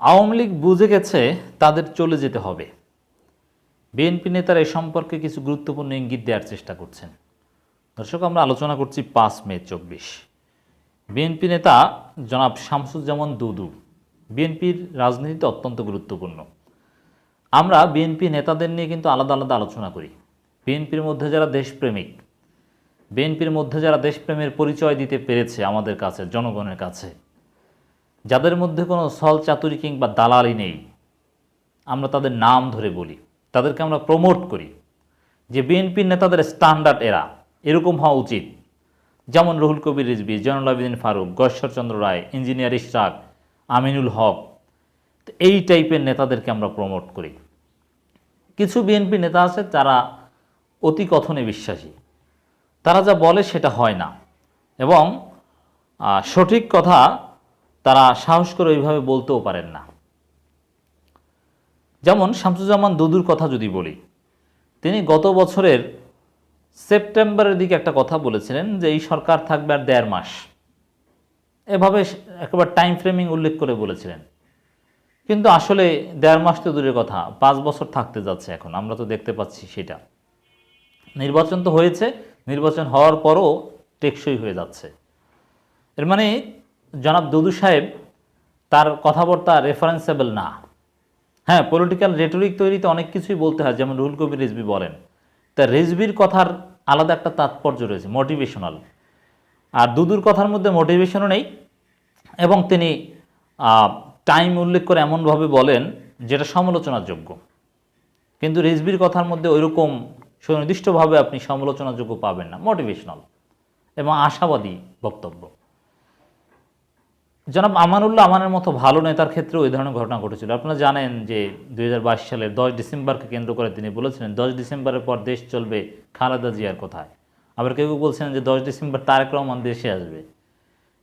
আওয়ামী লীগ বুঝে গেছে তাদের চলে যেতে হবে। বিএনপি নেতারা এ সম্পর্কে কিছু গুরুত্বপূর্ণ ইঙ্গিত দেওয়ার চেষ্টা করছেন। দর্শক, আমরা আলোচনা করছি পাঁচ মে চব্বিশ। বিএনপি নেতা জনাব শামসুজ্জামান দুদু, বিএনপির রাজনীতিতে অত্যন্ত গুরুত্বপূর্ণ। আমরা বিএনপি নেতাদের নিয়ে কিন্তু আলাদা আলাদা আলোচনা করি। বিএনপির মধ্যে যারা দেশপ্রেমিক, বিএনপির মধ্যে যারা দেশপ্রেমের পরিচয় দিতে পেরেছে আমাদের কাছে, জনগণের কাছে যাদের মধ্যে কোনো সল চাতুরি কিংবা দালালি নেই, আমরা তাদের নাম ধরে বলি, তাদেরকে আমরা প্রমোট করি, যে বিএনপির নেতাদের স্ট্যান্ডার্ড এরা, এরকম হওয়া উচিত। যেমন রুহুল কবির রিজবি জয়নুল আবেদিন ফারুক গশ্বরচন্দ্র রায়, ইঞ্জিনিয়ার ইশরাক, আমিনুল হক এই টাইপের নেতাদেরকে আমরা প্রমোট করি। কিছু বিএনপি নেতা আছে যারা অতি কথনে বিশ্বাসী। তারা যা বলে সেটা হয় না। এবং সঠিক কথা তারা সাহস করে ওইভাবে বলতেও পারেন না। যেমন শামসুজ্জামান দুদুর কথা যদি বলি, তিনি গত বছরের সেপ্টেম্বরের দিকে একটা কথা বলেছিলেন যে, এই সরকার থাকবে আর দেড় মাস। এভাবে একেবারে টাইম ফ্রেমিং উল্লেখ করে বলেছিলেন। কিন্তু আসলে দেড় মাস তো দূরের কথা, পাঁচ বছর থাকতে যাচ্ছে এখন, আমরা তো দেখতে পাচ্ছি সেটা। নির্বাচন তো হয়েছে, নির্বাচন হওয়ার পরও টেকসই হয়ে যাচ্ছে। এর মানে জনাব দুদু সাহেব, তার কথাবার্তা রেফারেন্সেবল না। হ্যাঁ পলিটিক্যাল রেটরিক তৈরিতে অনেক কিছুই বলতে হয়, যেমন রুহুল কবির রিজবি বলেন। তা রিজবির কথার আলাদা একটা তাৎপর্য রয়েছে মোটিভেশনাল আর দুদুর কথার মধ্যে মোটিভেশনও নেই, এবং তিনি টাইম উল্লেখ করে এমনভাবে বলেন, যেটা সমালোচনার যোগ্য কিন্তু রিজবির কথার মধ্যে ওইরকম সুনির্দিষ্টভাবে আপনি সমালোচনাযোগ্য পাবেন না মোটিভেশনাল এবং আশাবাদী বক্তব্য। জনাব আমানুল্লাহ আমানের মতো ভালো নেতার ক্ষেত্রেও ওই ধরনের ঘটনা ঘটেছিল। আপনারা জানেন যে দুই হাজার বাইশ সালের দশ ডিসেম্বরকে কেন্দ্র করে তিনি বলেছিলেন, দশ ডিসেম্বরের পর দেশ চলবে খালেদা জিয়ার কোথায়। আবার কেউ কেউ বলছিলেন যে দশ ডিসেম্বর তারেক রহমান দেশে আসবে।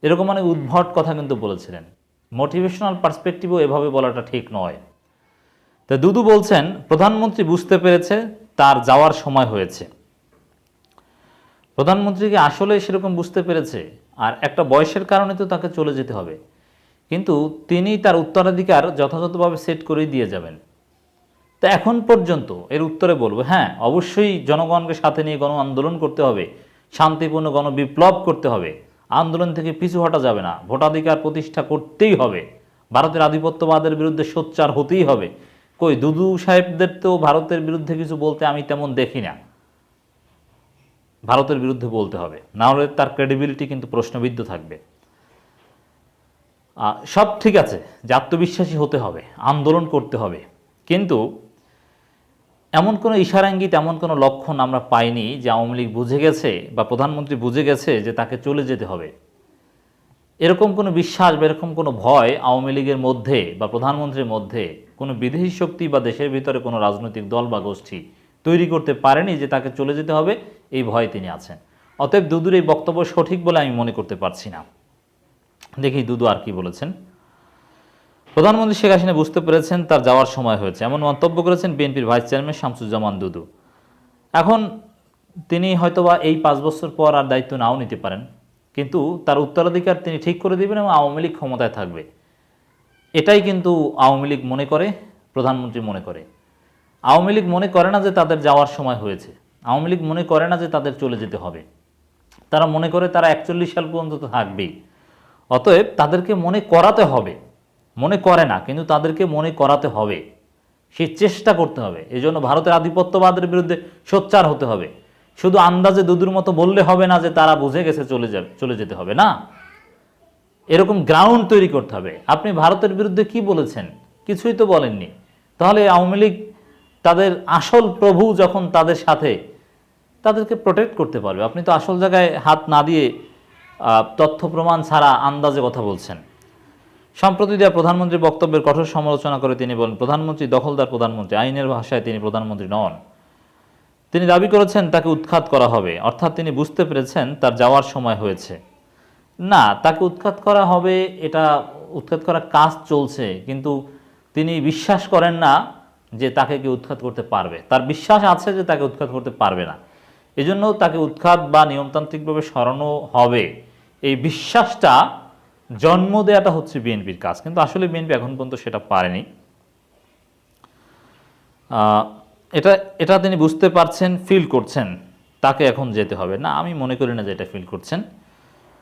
এরকম অনেক উদ্ভট কথা কিন্তু বলেছিলেন। মোটিভেশনাল পার্সপেক্টিভও এভাবে বলাটা ঠিক নয়। তা দুদু বলছেন, প্রধানমন্ত্রী বুঝতে পেরেছে, তার যাওয়ার সময় হয়েছে। প্রধানমন্ত্রীকে আসলে সেরকম বুঝতে পেরেছে? আর একটা বয়সের কারণে তো তাকে চলে যেতে হবে। কিন্তু তিনি তার উত্তরাধিকার যথাযথভাবে সেট করেই দিয়ে যাবেন। তা এখন পর্যন্ত এর উত্তরে বলব হ্যাঁ অবশ্যই জনগণকে সাথে নিয়ে গণ আন্দোলন করতে হবে, শান্তিপূর্ণ গণ বিপ্লব করতে হবে। আন্দোলন থেকে পিছু হটা যাবে না, ভোটাধিকার প্রতিষ্ঠা করতেই হবে। ভারতের আধিপত্যবাদের বিরুদ্ধে সোচ্চার হতেই হবে। কই, দুদু সাহেবদের তো ভারতের বিরুদ্ধে কিছু বলতে আমি তেমন দেখি না। ভারতের বিরুদ্ধে বলতে হবে। না হলে তার ক্রেডিবিলিটি কিন্তু প্রশ্নবিদ্ধ থাকবে। সব ঠিক আছে, যে আত্মবিশ্বাসী হতে হবে, আন্দোলন করতে হবে। কিন্তু এমন কোনো ইশারা ইঙ্গিত এমন কোনো লক্ষণ আমরা পাইনি যে আওয়ামী লীগ বুঝে গেছে বা প্রধানমন্ত্রী বুঝে গেছে যে তাকে চলে যেতে হবে। এরকম কোনো বিশ্বাস বা এরকম কোনো ভয় আওয়ামী লীগের মধ্যে বা প্রধানমন্ত্রীর মধ্যে কোনো বিদেশি শক্তি বা দেশের ভিতরে কোনো রাজনৈতিক দল বা গোষ্ঠী তৈরি করতে পারেনি যে তাকে চলে যেতে হবে এই ভয়ে তিনি আছেন। অতএব দুদুর এই বক্তব্য সঠিক বলে আমি মনে করতে পারছি না। দেখি দুদু আর কি বলেছেন। প্রধানমন্ত্রী শেখ হাসিনা বুঝতে পেরেছেন তার যাওয়ার সময় হয়েছে। এমন মন্তব্য করেছেন বিএনপির ভাইস চেয়ারম্যান শামসুজ্জামান দুদু। এখন তিনি হয়তোবা এই পাঁচ বছর পর আর দায়িত্ব নাও নিতে পারেন। কিন্তু তার উত্তরাধিকার তিনি ঠিক করে দিবেন এবং আওয়ামী লীগ ক্ষমতায় থাকবে। এটাই কিন্তু আওয়ামী লীগ মনে করে, প্রধানমন্ত্রী মনে করে। আওয়ামী লীগ মনে করে না যে তাদের যাওয়ার সময় হয়েছে। আওয়ামী লীগ মনে করে না যে তাদের চলে যেতে হবে। তারা মনে করে তারা একচল্লিশ সাল পর্যন্ত থাকবেই। অতএব তাদেরকে মনে করাতে হবে। মনে করে না, কিন্তু তাদেরকে মনে করাতে হবে। সেই চেষ্টা করতে হবে। এই জন্য ভারতের আধিপত্যবাদের বিরুদ্ধে সোচ্চার হতে হবে। শুধু আন্দাজে দুদুর মতো বললে হবে না যে তারা বুঝে গেছে চলে যাবে, চলে যেতে হবে, না। এরকম গ্রাউন্ড তৈরি করতে হবে। আপনি ভারতের বিরুদ্ধে কি বলেছেন? কিছুই তো বলেননি। তাহলে আওয়ামী লীগ তাদের আসল প্রভু যখন তাদের সাথে তাদেরকে প্রোটেক্ট করতে পারবে। আপনি তো আসল জায়গায় হাত না দিয়ে তথ্য প্রমাণ ছাড়া আন্দাজে কথা বলছেন। সম্প্রতি দেওয়া প্রধানমন্ত্রীর বক্তব্যের কঠোর সমালোচনা করে তিনি বলেন, প্রধানমন্ত্রী দখলদার প্রধানমন্ত্রী, আইনের ভাষায় তিনি প্রধানমন্ত্রী নন। তিনি দাবি করেছেন তাকে উৎখাত করা হবে। অর্থাৎ তিনি বুঝতে পেরেছেন তার যাওয়ার সময় হয়েছে। না, তাকে উৎখাত করা হবে, এটা উৎখাত করার কাজ চলছে, কিন্তু তিনি বিশ্বাস করেন না যে তাকে কেউ উৎখাত করতে পারবে। তার বিশ্বাস আছে যে তাকে উৎখাত করতে পারবে না। এজন্য তাকে উৎখাত বা নিয়মতান্ত্রিকভাবে সরানো হবে। এই বিশ্বাসটা জন্ম দেওয়াটা হচ্ছে বিএনপির কাজ। কিন্তু আসলে বিএনপি এখন পর্যন্ত সেটা পারেনি। এটা এটা তিনি বুঝতে পারছেন ফিল করছেন। তাকে এখন যেতে হবে। না, আমি মনে করি না যে এটা ফিল করছেন।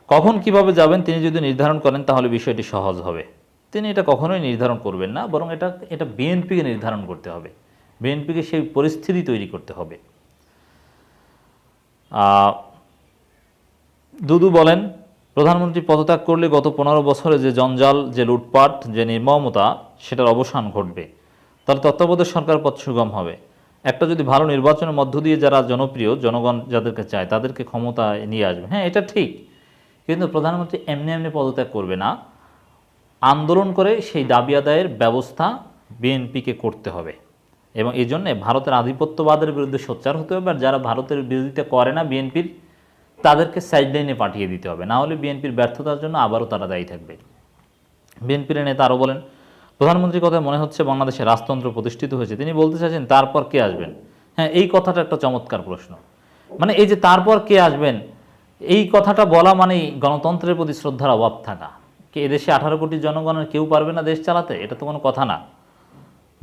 কখন কীভাবে যাবেন তিনি যদি নির্ধারণ করেন, তাহলে বিষয়টি সহজ হবে। তিনি এটা কখনোই নির্ধারণ করবেন না, বরং এটা এটা বিএনপিকে নির্ধারণ করতে হবে। বিএনপিকে সেই পরিস্থিতি তৈরি করতে হবে। দুদু বলেন, প্রধানমন্ত্রী পদত্যাগ করলে গত পনেরো বছরে যে জঞ্জাল, যে লুটপাট, যে নির্মমতা, সেটার অবসান ঘটবে। তাহলে তত্ত্বাবধায়ক সরকার পথ সুগম হবে। একটা যদি ভালো নির্বাচনের মধ্য দিয়ে যারা জনপ্রিয়, জনগণ যাদেরকে চায়, তাদেরকে ক্ষমতায় নিয়ে আসবে। হ্যাঁ এটা ঠিক। কিন্তু প্রধানমন্ত্রী এমনি এমনি পদত্যাগ করবে না। আন্দোলন করে সেই দাবি আদায়ের ব্যবস্থা বিএনপিকে করতে হবে। এবং এই জন্যে ভারতের আধিপত্যবাদের বিরুদ্ধে সোচ্চার হতে হবে, আর যারা ভারতের বিরোধিতা করে না বিএনপির, তাদেরকে সাইডলাইনে পাঠিয়ে দিতে হবে। না হলে বিএনপির ব্যর্থতার জন্য আবারও তারা দায়ী থাকবে। বিএনপির নেতা আরও বলেন, প্রধানমন্ত্রীর কথা মনে হচ্ছে বাংলাদেশে রাজতন্ত্র প্রতিষ্ঠিত হয়েছে। তিনি বলতে চাইছেন, তারপর কে আসবেন? হ্যাঁ এই কথাটা একটা চমৎকার প্রশ্ন। মানে এই যে, তারপর কে আসবেন? এই কথাটা বলা মানেই গণতন্ত্রের প্রতি শ্রদ্ধার অভাব থাকা। কি, এদেশে আঠারো কোটি জনগণের কেউ পারবে না দেশ চালাতে? এটা তো কোনো কথা না।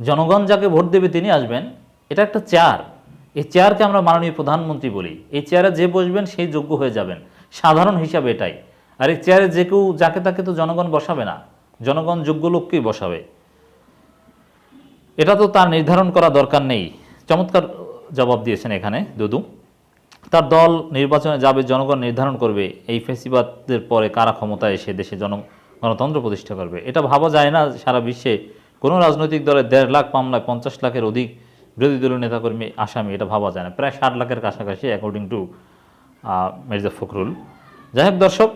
জনগণ যাকে ভোট দেবে তিনি আসবেন, এটা একটা চেয়ার। এই চেয়ারকে আমরা মাননীয় প্রধানমন্ত্রী বলি। এই চেয়ারে যে বসবেন সেই যোগ্য হয়ে যাবেন। সাধারণ হিসাবে এটাই। আর এই চেয়ারে যে কেউ, যাকে তাকে তো জনগণ বসাবে না। জনগণ যোগ্য লোককেই বসাবে। এটা তো তার নির্ধারণ করা দরকার নেই। চমৎকার জবাব দিয়েছেন এখানে দুদু। তার দল নির্বাচনে যাবে, জনগণ নির্ধারণ করবে। এই ফেসিবাদের পরে কারা ক্ষমতায় এসে দেশে জন, গণতন্ত্র প্রতিষ্ঠা করবে। এটা ভাবা যায় না সারা বিশ্বে কোনো রাজনৈতিক দলের দেড় লাখ মামলায় পঞ্চাশ লাখের অধিক বিরোধী দলীয় নেতাকর্মী আসামি, এটা ভাবা যায় না। প্রায় ষাট লাখের কাছাকাছি অ্যাকর্ডিং টু মির্জা ফখরুল। যাই হোক দর্শক,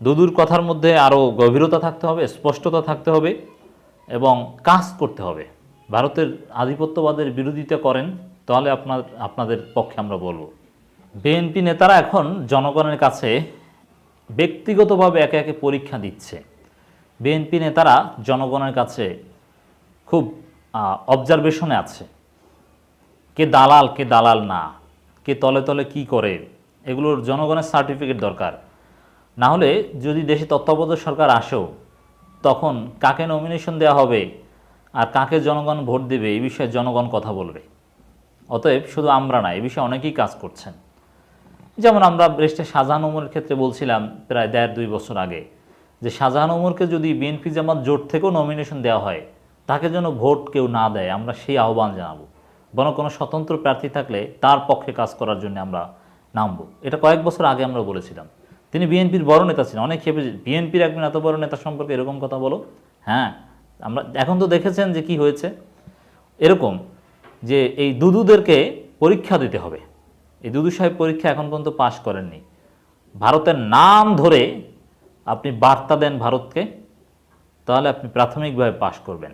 দুদুর কথার মধ্যে আরও গভীরতা থাকতে হবে, স্পষ্টতা থাকতে হবে এবং কাজ করতে হবে। ভারতের আধিপত্যবাদের বিরোধিতা করেন, তাহলে আপনার, আপনাদের পক্ষে আমরা বলব। বিএনপি নেতারা এখন জনগণের কাছে ব্যক্তিগতভাবে একে একে পরীক্ষা দিচ্ছে। বিএনপি নেতারা জনগণের কাছে খুব অবজারভেশনে আছে। কে দালাল কে দালাল না, কে তলে তলে কি করে, এগুলোর জনগণের সার্টিফিকেট দরকার। না হলে যদি দেশে তত্ত্বাবধায়ক সরকার আসেও তখন কাকে নমিনেশন দেওয়া হবে আর কাকে জনগণ ভোট দেবে, এই বিষয়ে জনগণ কথা বলবে। অতএব শুধু আমরা না, এই বিষয়ে অনেকেই কাজ করছেন। যেমন আমরা ব্রেস্টে শাহজাহান ওমরের ক্ষেত্রে বলছিলাম প্রায় দেড় দুই বছর আগে যে শাহজাহান ওমরকে যদি বিএনপি জামাত জোট থেকেও নমিনেশন দেওয়া হয় তাকে যেন ভোট কেউ না দেয়, আমরা সেই আহ্বান জানাব। বরং কোনো স্বতন্ত্র প্রার্থী থাকলে তার পক্ষে কাজ করার জন্য আমরা নামবো। এটা কয়েক বছর আগে আমরা বলেছিলাম। তিনি বিএনপির বড় নেতা ছিলেন, অনেক খেপে বিএনপির একজন এত বড় নেতা সম্পর্কে এরকম কথা বলো। হ্যাঁ আমরা এখন তো দেখেছেন যে কি হয়েছে। এরকম যে এই দুদুদেরকে পরীক্ষা দিতে হবে। এই দুদু সাহেব পরীক্ষা এখন পর্যন্ত পাশ করেননি। ভারতের নাম ধরে আপনি বার্তা দেন ভারতকে, তাহলে আপনি প্রাথমিকভাবে পাশ করবেন।